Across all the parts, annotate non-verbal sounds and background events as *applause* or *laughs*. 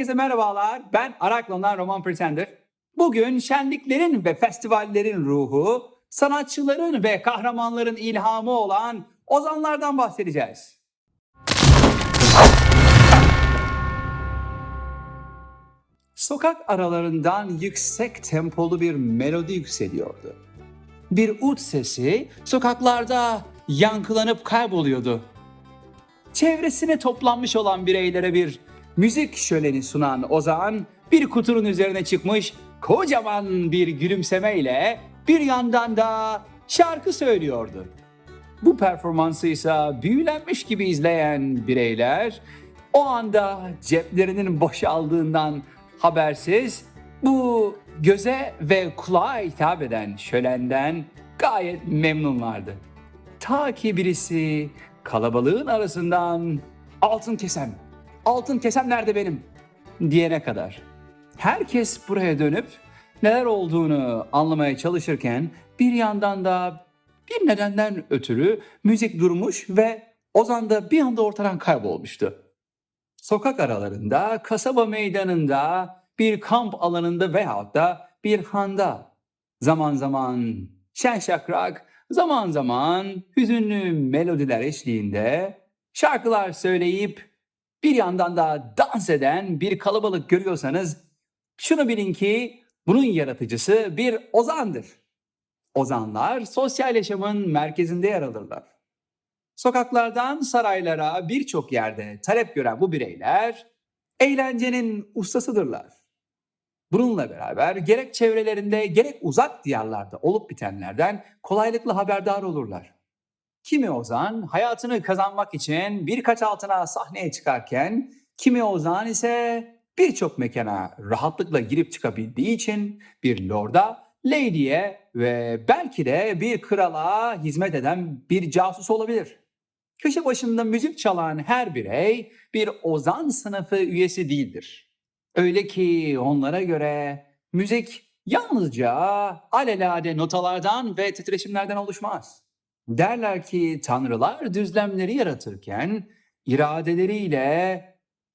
Herkese merhabalar. Ben Araklon'dan Roman Pretender. Bugün şenliklerin ve festivallerin ruhu, sanatçıların ve kahramanların ilhamı olan ozanlardan bahsedeceğiz. Sokak aralarından yüksek tempolu bir melodi yükseliyordu. Bir ut sesi sokaklarda yankılanıp kayboluyordu. Çevresine toplanmış olan bireylere bir müzik şöleni sunan Ozan bir kutunun üzerine çıkmış kocaman bir gülümsemeyle bir yandan da şarkı söylüyordu. Bu performansı ise büyülenmiş gibi izleyen bireyler o anda ceplerinin boşaldığından habersiz bu göze ve kulağa hitap eden şölenden gayet memnunlardı. Ta ki birisi kalabalığın arasından altın kesem, altın kesem nerede benim diyene kadar. Herkes buraya dönüp neler olduğunu anlamaya çalışırken bir yandan da bir nedenden ötürü müzik durmuş ve Ozan da bir anda ortadan kaybolmuştu. Sokak aralarında, kasaba meydanında, bir kamp alanında veyahut da bir handa zaman zaman şen şakrak, zaman zaman hüzünlü melodiler eşliğinde şarkılar söyleyip bir yandan da dans eden bir kalabalık görüyorsanız şunu bilin ki bunun yaratıcısı bir ozandır. Ozanlar sosyal yaşamın merkezinde yer alırlar. Sokaklardan saraylara birçok yerde talep gören bu bireyler eğlencenin ustasıdırlar. Bununla beraber gerek çevrelerinde gerek uzak diyarlarda olup bitenlerden kolaylıkla haberdar olurlar. Kimi ozan hayatını kazanmak için birkaç altına sahneye çıkarken kimi ozan ise birçok mekana rahatlıkla girip çıkabildiği için bir lorda, lady'ye ve belki de bir krala hizmet eden bir casus olabilir. Köşe başında müzik çalan her birey bir ozan sınıfı üyesi değildir. Öyle ki onlara göre müzik yalnızca alelade notalardan ve titreşimlerden oluşmaz. Derler ki tanrılar düzlemleri yaratırken iradeleriyle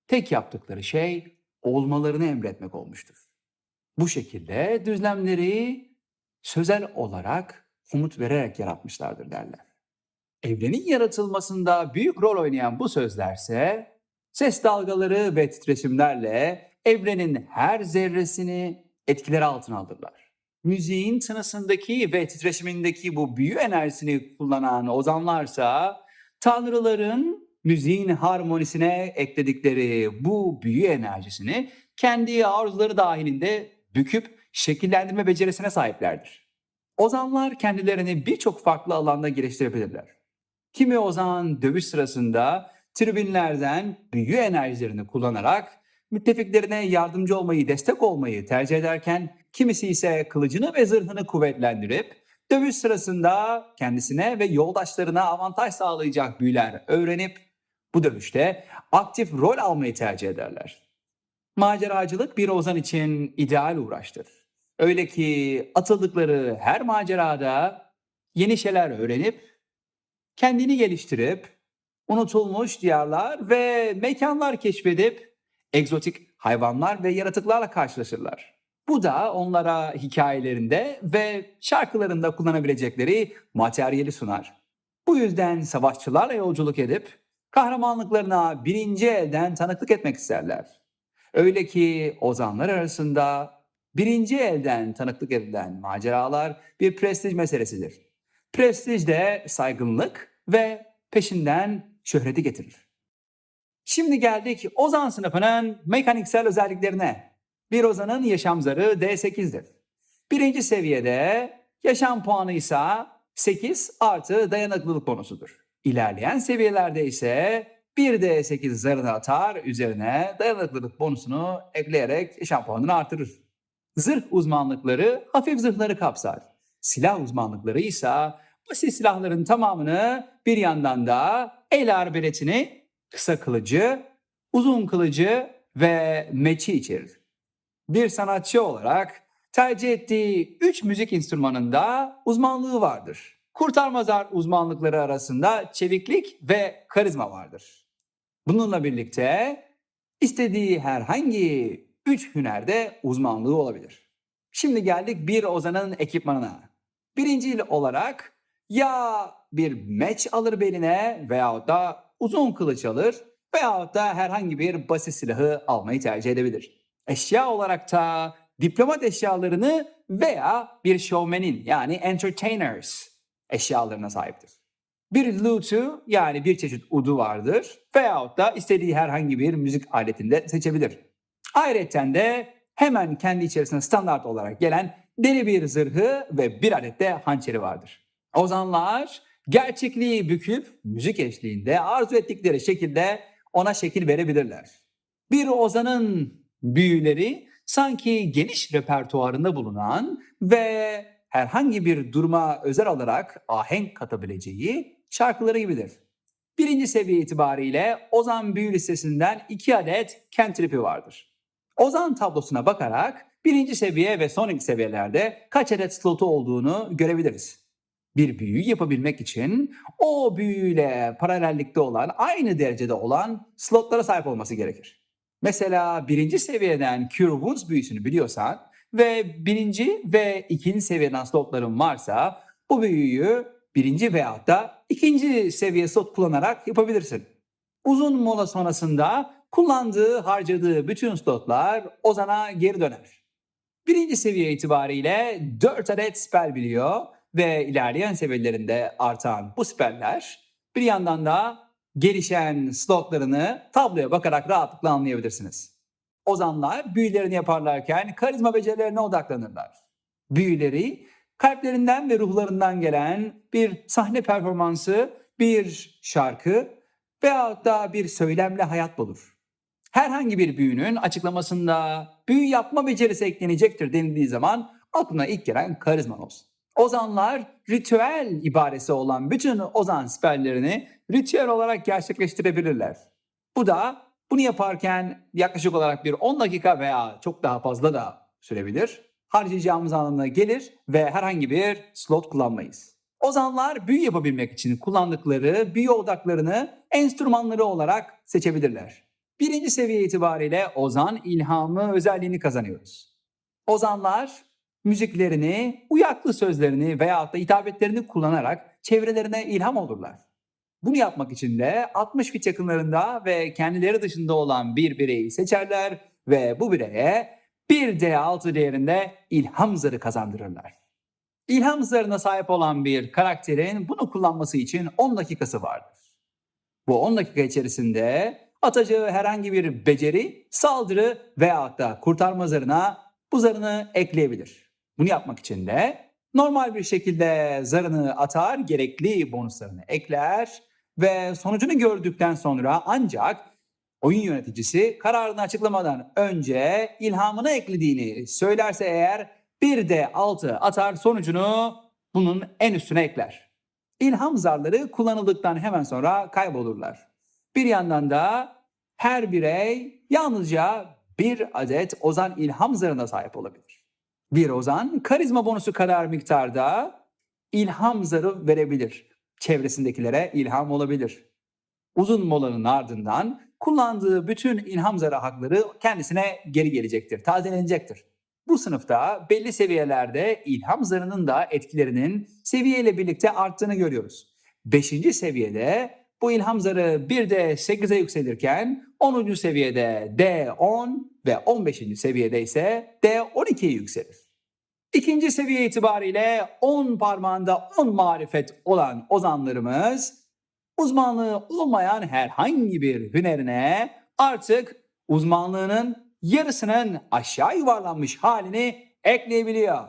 tek yaptıkları şey olmalarını emretmek olmuştur. Bu şekilde düzlemleri sözel olarak umut vererek yaratmışlardır derler. Evrenin yaratılmasında büyük rol oynayan bu sözlerse ses dalgaları ve titreşimlerle evrenin her zerresini etkileri altına alırlar. Müziğin tınısındaki ve titreşimindeki bu büyü enerjisini kullanan ozanlarsa tanrıların müziğin harmonisine ekledikleri bu büyü enerjisini kendi arzuları dahilinde büküp şekillendirme becerisine sahiplerdir. Ozanlar kendilerini birçok farklı alanda geliştirebilirler. Kimi ozan dövüş sırasında tribünlerden büyü enerjilerini kullanarak müttefiklerine yardımcı olmayı, destek olmayı tercih ederken kimisi ise kılıcını ve zırhını kuvvetlendirip dövüş sırasında kendisine ve yoldaşlarına avantaj sağlayacak büyüler öğrenip bu dövüşte aktif rol almayı tercih ederler. Maceracılık bir ozan için ideal uğraştır. Öyle ki atıldıkları her macerada yeni şeyler öğrenip, kendini geliştirip, unutulmuş diyarlar ve mekanlar keşfedip egzotik hayvanlar ve yaratıklarla karşılaşırlar. Bu da onlara hikayelerinde ve şarkılarında kullanabilecekleri materyali sunar. Bu yüzden savaşçılarla yolculuk edip kahramanlıklarına birinci elden tanıklık etmek isterler. Öyle ki ozanlar arasında birinci elden tanıklık edilen maceralar bir prestij meselesidir. Prestij de saygınlık ve peşinden şöhreti getirir. Şimdi geldik ozan sınıfının mekaniksel özelliklerine. Bir ozanın yaşam zarı D8'dir. Birinci seviyede yaşam puanı ise 8 artı dayanıklılık bonusudur. İlerleyen seviyelerde ise 1D8 zarını atar üzerine dayanıklılık bonusunu ekleyerek yaşam puanını artırır. Zırh uzmanlıkları hafif zırhları kapsar. Silah uzmanlıkları ise basit silahların tamamını bir yandan da el arbeletini, kısa kılıcı, uzun kılıcı ve meçi içerir. Bir sanatçı olarak tercih ettiği 3 müzik enstrümanında uzmanlığı vardır. Kurtarmazar uzmanlıkları arasında çeviklik ve karizma vardır. Bununla birlikte İstediği herhangi üç hünerde uzmanlığı olabilir. Şimdi geldik bir ozanın ekipmanına. Birincil olarak ya bir meç alır beline veyahut da uzun kılıç alır veyahut da herhangi bir basit silahı almayı tercih edebilir. Eşya olarak da diplomat eşyalarını veya bir showman'in yani entertainers eşyalarına sahiptir. Bir lutu yani bir çeşit udu vardır veyahut da istediği herhangi bir müzik aletinde seçebilir. Ayrıca de hemen kendi içerisinde standart olarak gelen deri bir zırhı ve bir adet de hançeri vardır. Ozanlar gerçekliği büküp müzik eşliğinde arzu ettikleri şekilde ona şekil verebilirler. Bir ozanın büyüleri sanki geniş repertuarında bulunan ve herhangi bir duruma özel olarak ahenk katabileceği şarkıları gibidir. Birinci seviye itibariyle Ozan büyü listesinden iki adet cantrip'i vardır. Ozan tablosuna bakarak birinci seviye ve sonraki seviyelerde kaç adet slotu olduğunu görebiliriz. Bir büyü yapabilmek için o büyüyle paralellikte olan, aynı derecede olan slotlara sahip olması gerekir. Mesela birinci seviyeden Cure Wounds büyüsünü biliyorsan ve birinci ve ikinci seviyeden slotların varsa bu büyüyü birinci veyahut da ikinci seviye slot kullanarak yapabilirsin. Uzun mola sonrasında kullandığı, harcadığı bütün slotlar Ozan'a geri döner. Birinci seviye itibariyle 4 adet spell biliyor ve ilerleyen seviyelerinde artan bu speller bir yandan da gelişen slotlarını tabloya bakarak rahatlıkla anlayabilirsiniz. Ozanlar büyülerini yaparlarken karizma becerilerine odaklanırlar. Büyüleri kalplerinden ve ruhlarından gelen bir sahne performansı, bir şarkı veyahut da bir söylemle hayat bulur. Herhangi bir büyünün açıklamasında büyü yapma becerisi eklenecektir denildiği zaman aklına ilk gelen karizman olsun. Ozanlar ritüel ibaresi olan bütün ozan spellerini ritüel olarak gerçekleştirebilirler. Bu da bunu yaparken yaklaşık olarak bir 10 dakika veya çok daha fazla da sürebilir. Harcayacağımız anlamına gelir ve herhangi bir slot kullanmayız. Ozanlar büyü yapabilmek için kullandıkları büyü odaklarını enstrümanları olarak seçebilirler. Birinci seviye itibariyle ozan ilhamı özelliğini kazanıyoruz. Ozanlar müziklerini, uyaklı sözlerini veyahut da hitabetlerini kullanarak çevrelerine ilham olurlar. Bunu yapmak için de 60 fit yakınlarında ve kendileri dışında olan bir bireyi seçerler ve bu bireye 1D6 değerinde ilham zarı kazandırırlar. İlham zarına sahip olan bir karakterin bunu kullanması için 10 dakikası vardır. Bu 10 dakika içerisinde atacağı herhangi bir beceri, saldırı veyahut da kurtarma zarına bu zarını ekleyebilir. Bunu yapmak için de normal bir şekilde zarını atar, gerekli bonuslarını ekler ve sonucunu gördükten sonra ancak oyun yöneticisi kararını açıklamadan önce ilhamını eklediğini söylerse eğer bir de altı atar sonucunu bunun en üstüne ekler. İlham zarları kullanıldıktan hemen sonra kaybolurlar. Bir yandan da her birey yalnızca bir adet ozan ilham zarına sahip olabilir. Bir ozan karizma bonusu kadar miktarda ilham zarı verebilir. Çevresindekilere ilham olabilir. Uzun molanın ardından kullandığı bütün ilham zarı hakları kendisine geri gelecektir, tazelenecektir. Bu sınıfta belli seviyelerde ilham zarının da etkilerinin seviyeyle birlikte arttığını görüyoruz. Beşinci seviyede bu ilham zarı bir de 8'e yükselirken 10. seviyede D10 ve 15. seviyede ise D12'ye yükselir. İkinci seviye itibariyle 10 parmağında 10 marifet olan ozanlarımız uzmanlığı olmayan herhangi bir hünerine artık uzmanlığının yarısının aşağı yuvarlanmış halini ekleyebiliyor.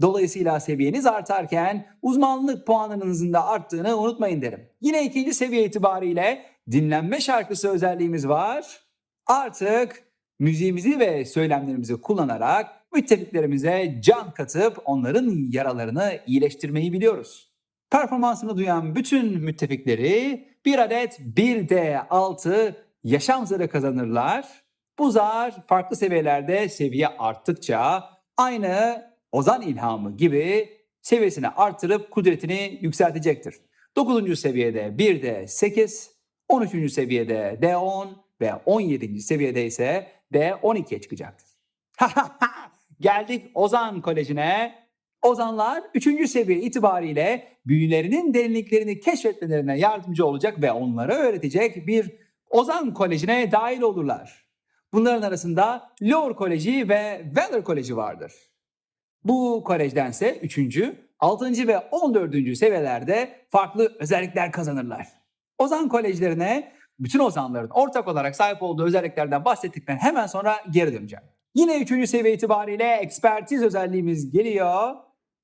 Dolayısıyla seviyeniz artarken uzmanlık puanınızın da arttığını unutmayın derim. Yine ikinci seviye itibariyle dinlenme şarkısı özelliğimiz var. Artık müziğimizi ve söylemlerimizi kullanarak müttefiklerimize can katıp onların yaralarını iyileştirmeyi biliyoruz. Performansını duyan bütün müttefikleri bir adet 1D6 yaşam zarı kazanırlar. Bu zar farklı seviyelerde seviye arttıkça aynı ozan ilhamı gibi seviyesini artırıp kudretini yükseltecektir. 9. seviyede 1D8, 13. seviyede D10 ve 17. seviyede ise B12'ye çıkacaktır. *laughs* Geldik Ozan Koleji'ne. Ozanlar 3. seviye itibariyle büyülerinin derinliklerini keşfetmelerine yardımcı olacak ve onlara öğretecek bir Ozan Koleji'ne dahil olurlar. Bunların arasında Lower Koleji ve Valor Koleji vardır. Bu kolejdense 3. 6. ve 14. seviyelerde farklı özellikler kazanırlar. Ozan kolejlerine bütün ozanların ortak olarak sahip olduğu özelliklerden bahsettikten hemen sonra geri döneceğim. Yine 3. seviye itibariyle ekspertiz özelliğimiz geliyor.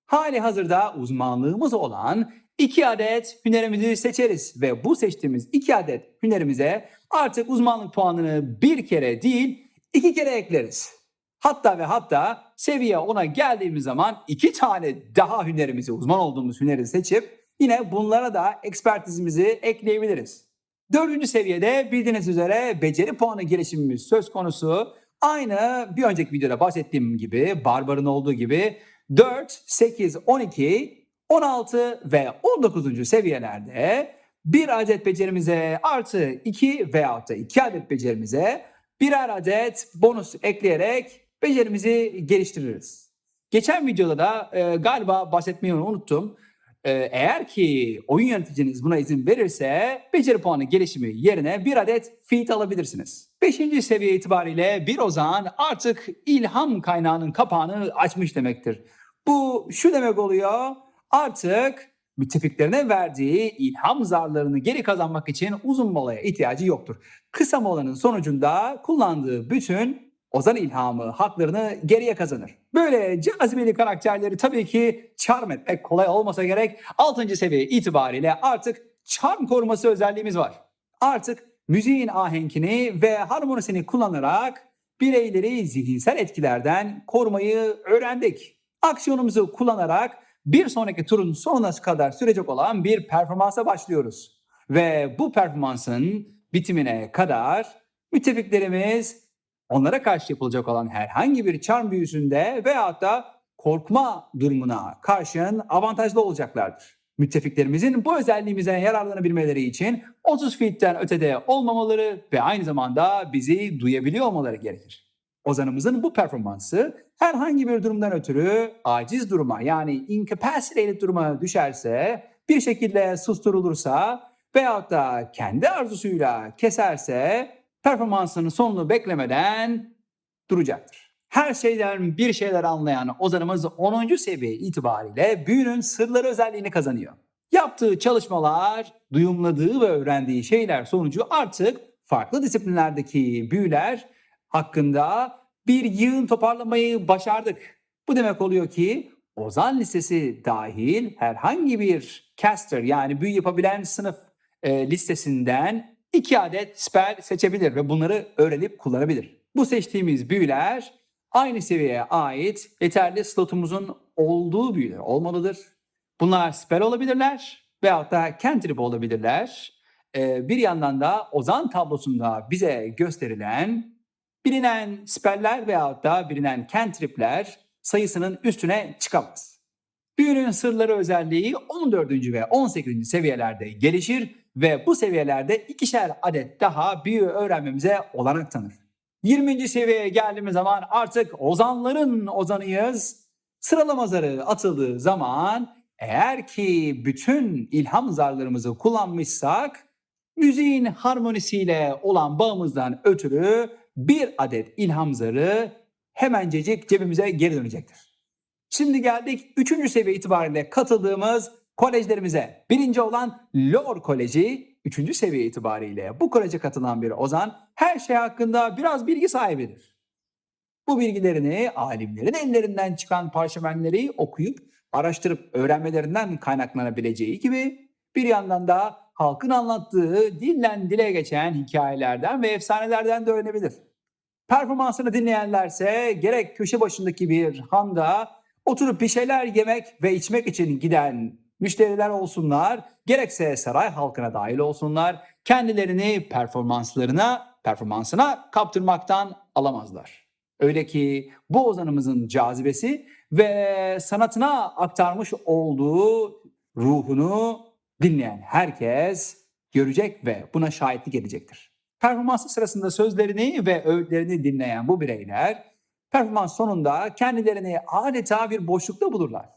Hali hazırda uzmanlığımız olan 2 adet hünerimizi seçeriz ve bu seçtiğimiz 2 adet hünerimize artık uzmanlık puanını bir kere değil iki kere ekleriz. Hatta ve hatta seviye 10'a geldiğimiz zaman iki tane daha hünerimizi, uzman olduğumuz hüneri seçip yine bunlara da ekspertizimizi ekleyebiliriz. Dördüncü seviyede bildiğiniz üzere beceri puanı gelişimimiz söz konusu. Aynı bir önceki videoda bahsettiğim gibi, Barbar'ın olduğu gibi 4, 8, 12, 16 ve 19. seviyelerde bir adet becerimize artı 2 veyahut da 2 adet becerimize birer adet bonus ekleyerek becerimizi geliştiririz. Geçen videoda da e, galiba bahsetmeyi unuttum. E, eğer ki oyun yöneticiniz buna izin verirse beceri puanı gelişimi yerine bir adet feat alabilirsiniz. 5. seviye itibariyle bir ozan artık ilham kaynağının kapağını açmış demektir. Bu şu demek oluyor artık müttefiklerine verdiği ilham zarlarını geri kazanmak için uzun molaya ihtiyacı yoktur. Kısa molanın sonucunda kullandığı bütün Ozan ilhamı haklarını geriye kazanır. Böyle cazibeli karakterleri tabii ki charm etmek kolay olmasa gerek 6. seviye itibariyle artık charm koruması özelliğimiz var. Artık müziğin ahenkini ve harmonisini kullanarak bireyleri zihinsel etkilerden korumayı öğrendik. Aksiyonumuzu kullanarak bir sonraki turun sonuna kadar sürecek olan bir performansa başlıyoruz. Ve bu performansın bitimine kadar müttefiklerimiz onlara karşı yapılacak olan herhangi bir charm büyüsünde veyahut da korkma durumuna karşın avantajlı olacaklardır. Müttefiklerimizin bu özelliğimizden yararlanabilmeleri için 30 feet'ten ötede olmamaları ve aynı zamanda bizi duyabiliyor olmaları gerekir. Ozanımızın bu performansı herhangi bir durumdan ötürü aciz duruma yani incapacitated duruma düşerse, bir şekilde susturulursa veyahut da kendi arzusuyla keserse performansının sonunu beklemeden duracaktır. Her şeyden bir şeyler anlayan ozanımız 10. seviye itibariyle büyünün sırları özelliğini kazanıyor. Yaptığı çalışmalar, duyumladığı ve öğrendiği şeyler sonucu artık farklı disiplinlerdeki büyüler hakkında bir yığın toparlamayı başardık. Bu demek oluyor ki Ozan Lisesi dahil herhangi bir caster yani büyü yapabilen sınıf e, listesinden iki adet spell seçebilir ve bunları öğrenip kullanabilir. Bu seçtiğimiz büyüler aynı seviyeye ait yeterli slotumuzun olduğu büyüler olmalıdır. Bunlar spell olabilirler veyahut da cantrip olabilirler. Ee, bir yandan da Ozan tablosunda bize gösterilen bilinen speller veyahut da bilinen cantripler sayısının üstüne çıkamaz. Büyünün sırları özelliği 14. ve 18. seviyelerde gelişir ve bu seviyelerde ikişer adet daha büyü öğrenmemize olanak tanır. 20. seviyeye geldiğimiz zaman artık ozanların ozanıyız. Sıralama zarı atıldığı zaman eğer ki bütün ilham zarlarımızı kullanmışsak müziğin harmonisiyle olan bağımızdan ötürü bir adet ilham zarı hemencecik cebimize geri dönecektir. Şimdi geldik 3. seviye itibariyle katıldığımız kolejlerimize. Birinci olan Lor Koleji 3. seviye itibariyle bu koleje katılan bir ozan her şey hakkında biraz bilgi sahibidir. Bu bilgilerini alimlerin ellerinden çıkan parşömenleri okuyup araştırıp öğrenmelerinden kaynaklanabileceği gibi bir yandan da halkın anlattığı dilden dile geçen hikayelerden ve efsanelerden de öğrenebilir. Performansını dinleyenlerse gerek köşe başındaki bir handa oturup bir şeyler yemek ve içmek için giden müşteriler olsunlar, gerekse saray halkına dahil olsunlar, kendilerini performanslarına, performansına kaptırmaktan alamazlar. Öyle ki bu ozanımızın cazibesi ve sanatına aktarmış olduğu ruhunu dinleyen herkes görecek ve buna şahitlik edecektir. Performansı sırasında sözlerini ve öğütlerini dinleyen bu bireyler performans sonunda kendilerini adeta bir boşlukta bulurlar.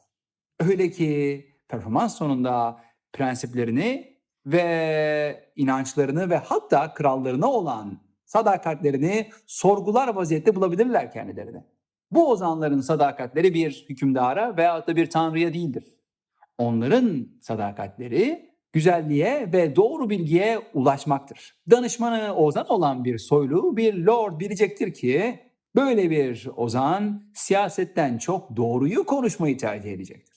Öyle ki performans sonunda prensiplerini ve inançlarını ve hatta krallarına olan sadakatlerini sorgular vaziyette bulabilirler kendilerini. Bu ozanların sadakatleri bir hükümdara veyahut da bir tanrıya değildir. Onların sadakatleri güzelliğe ve doğru bilgiye ulaşmaktır. Danışmanı ozan olan bir soylu, bir lord bilecektir ki böyle bir ozan siyasetten çok doğruyu konuşmayı tercih edecektir.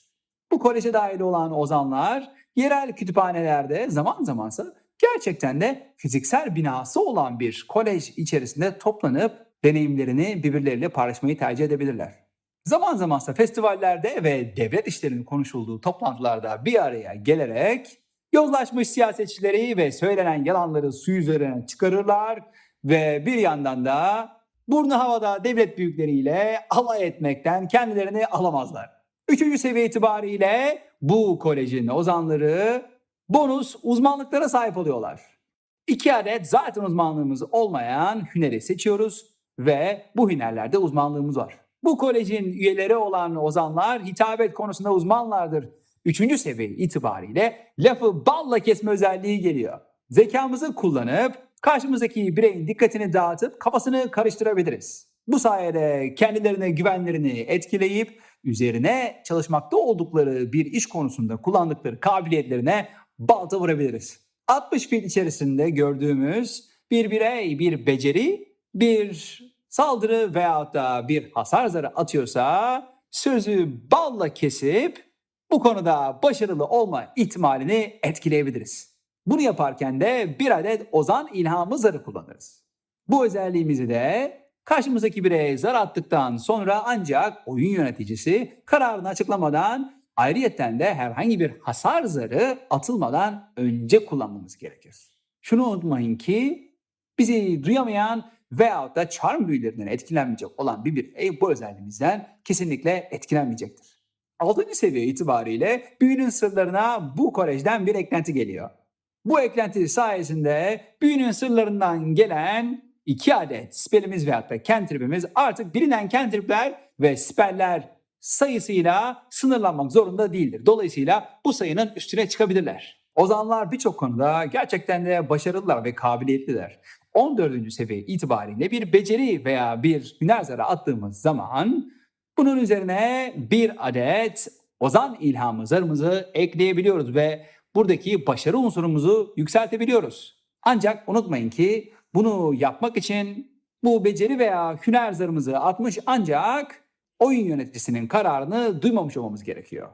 Bu koleje dahil olan ozanlar yerel kütüphanelerde zaman zamansa gerçekten de fiziksel binası olan bir kolej içerisinde toplanıp deneyimlerini birbirleriyle paylaşmayı tercih edebilirler. Zaman zamansa festivallerde ve devlet işlerinin konuşulduğu toplantılarda bir araya gelerek yozlaşmış siyasetçileri ve söylenen yalanları su üzerine çıkarırlar ve bir yandan da burnu havada devlet büyükleriyle alay etmekten kendilerini alamazlar. Üçüncü seviye itibariyle bu kolejin ozanları bonus uzmanlıklara sahip oluyorlar. İki adet zaten uzmanlığımız olmayan hüneri seçiyoruz ve bu hünerlerde uzmanlığımız var. Bu kolejin üyeleri olan ozanlar hitabet konusunda uzmanlardır. Üçüncü seviye itibariyle lafı balla kesme özelliği geliyor. Zekamızı kullanıp karşımızdaki bireyin dikkatini dağıtıp kafasını karıştırabiliriz. Bu sayede kendilerine güvenlerini etkileyip üzerine çalışmakta oldukları bir iş konusunda kullandıkları kabiliyetlerine balta vurabiliriz. 60 fil içerisinde gördüğümüz bir birey, bir beceri, bir saldırı veyahut da bir hasar zarı atıyorsa sözü balla kesip bu konuda başarılı olma ihtimalini etkileyebiliriz. Bunu yaparken de bir adet ozan ilhamı zarı kullanırız. Bu özelliğimizi de karşımızdaki bireye zar attıktan sonra ancak oyun yöneticisi kararını açıklamadan ayrıyetten de herhangi bir hasar zarı atılmadan önce kullanmamız gerekir. Şunu unutmayın ki bizi duyamayan veyahut da charm büyülerinden etkilenmeyecek olan bir birey bu özelliğimizden kesinlikle etkilenmeyecektir. 6. seviye itibariyle büyünün sırlarına bu kolejden bir eklenti geliyor. Bu eklenti sayesinde büyünün sırlarından gelen iki adet spellimiz veyahut da cantrip'imiz artık bilinen cantrip'ler ve spell'ler sayısıyla sınırlanmak zorunda değildir. Dolayısıyla bu sayının üstüne çıkabilirler. Ozanlar birçok konuda gerçekten de başarılılar ve kabiliyetliler. 14. seviye itibariyle bir beceri veya bir hüner zarı attığımız zaman bunun üzerine bir adet ozan ilhamı zarımızı ekleyebiliyoruz ve buradaki başarı unsurumuzu yükseltebiliyoruz. Ancak unutmayın ki bunu yapmak için bu beceri veya hüner zarımızı atmış ancak oyun yöneticisinin kararını duymamış olmamız gerekiyor.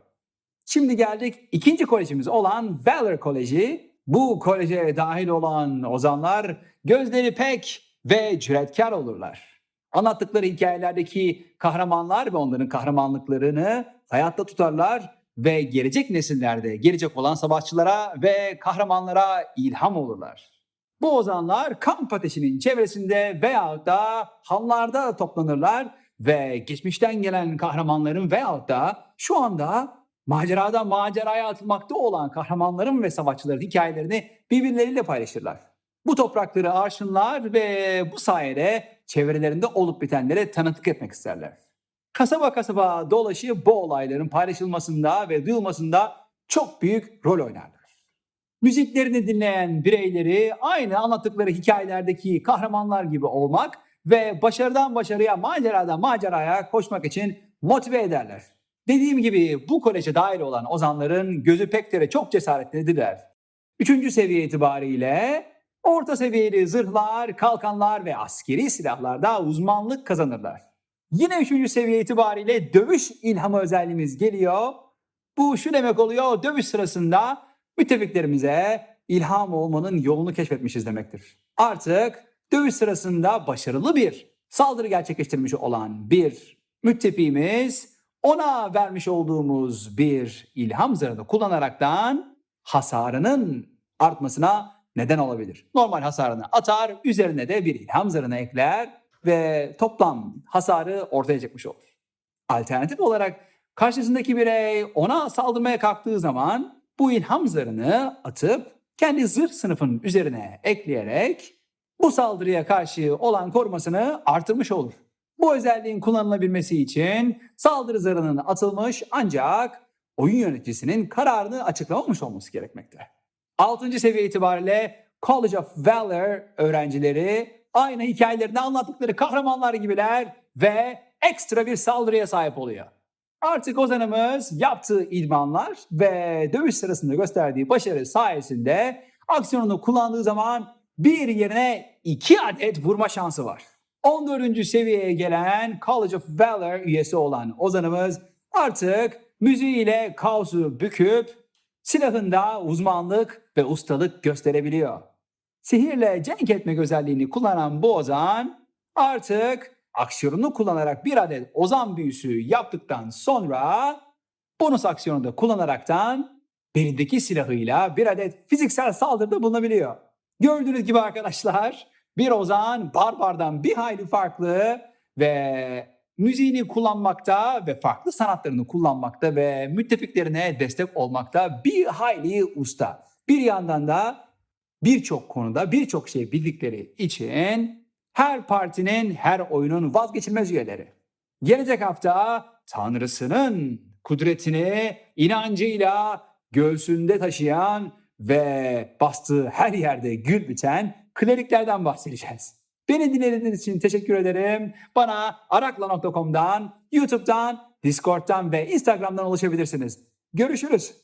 Şimdi geldik ikinci kolejimiz olan Valor Koleji. Bu koleje dahil olan ozanlar gözleri pek ve cüretkar olurlar. Anlattıkları hikayelerdeki kahramanlar ve onların kahramanlıklarını hayatta tutarlar ve gelecek nesillerde gelecek olan savaşçılara ve kahramanlara ilham olurlar. Bu ozanlar kamp ateşinin çevresinde veyahut da hanlarda toplanırlar ve geçmişten gelen kahramanların veyahut da şu anda macerada maceraya atılmakta olan kahramanların ve savaşçıların hikayelerini birbirleriyle paylaşırlar. Bu toprakları arşınlar ve bu sayede çevrelerinde olup bitenlere tanıklık etmek isterler. Kasaba kasaba dolaşıp bu olayların paylaşılmasında ve duyulmasında çok büyük rol oynarlar. Müziklerini dinleyen bireyleri aynı anlattıkları hikayelerdeki kahramanlar gibi olmak ve başarıdan başarıya, maceradan maceraya koşmak için motive ederler. Dediğim gibi bu koleje dahil olan ozanların gözü pek çok cesaretlidirler. Üçüncü seviye itibariyle orta seviyeli zırhlar, kalkanlar ve askeri silahlarda uzmanlık kazanırlar. Yine üçüncü seviye itibariyle dövüş ilhamı özelliğimiz geliyor. Bu şu demek oluyor, dövüş sırasında müttefiklerimize ilham olmanın yolunu keşfetmişiz demektir. Artık dövüş sırasında başarılı bir saldırı gerçekleştirmiş olan bir müttefiğimiz ona vermiş olduğumuz bir ilham zarını kullanaraktan hasarının artmasına neden olabilir. Normal hasarını atar, üzerine de bir ilham zarını ekler ve toplam hasarı ortaya çıkmış olur. Alternatif olarak karşısındaki birey ona saldırmaya kalktığı zaman bu ilham zarını atıp kendi zırh sınıfının üzerine ekleyerek bu saldırıya karşı olan korumasını artırmış olur. Bu özelliğin kullanılabilmesi için saldırı zarının atılmış ancak oyun yöneticisinin kararını açıklamamış olması gerekmekte. 6. seviye itibariyle College of Valor öğrencileri aynı hikayelerinde anlattıkları kahramanlar gibiler ve ekstra bir saldırıya sahip oluyor. Artık Ozan'ımız yaptığı idmanlar ve dövüş sırasında gösterdiği başarı sayesinde aksiyonunu kullandığı zaman bir yerine iki adet vurma şansı var. 14. seviyeye gelen College of Valor üyesi olan Ozan'ımız artık müziğiyle kaosu büküp silahında uzmanlık ve ustalık gösterebiliyor. Sihirle cenk etmek özelliğini kullanan bu Ozan artık aksiyonunu kullanarak bir adet Ozan büyüsü yaptıktan sonra bonus aksiyonu da kullanaraktan belindeki silahıyla bir adet fiziksel saldırıda bulunabiliyor. Gördüğünüz gibi arkadaşlar bir Ozan Barbar'dan bir hayli farklı ve müziğini kullanmakta ve farklı sanatlarını kullanmakta ve müttefiklerine destek olmakta bir hayli usta. Bir yandan da birçok konuda birçok şey bildikleri için her partinin, her oyunun vazgeçilmez üyeleri. Gelecek hafta Tanrısının kudretini inancıyla göğsünde taşıyan ve bastığı her yerde gül biten kleriklerden bahsedeceğiz. Beni dinlediğiniz için teşekkür ederim. Bana arakla.com'dan, YouTube'dan, Discord'dan ve Instagram'dan ulaşabilirsiniz. Görüşürüz.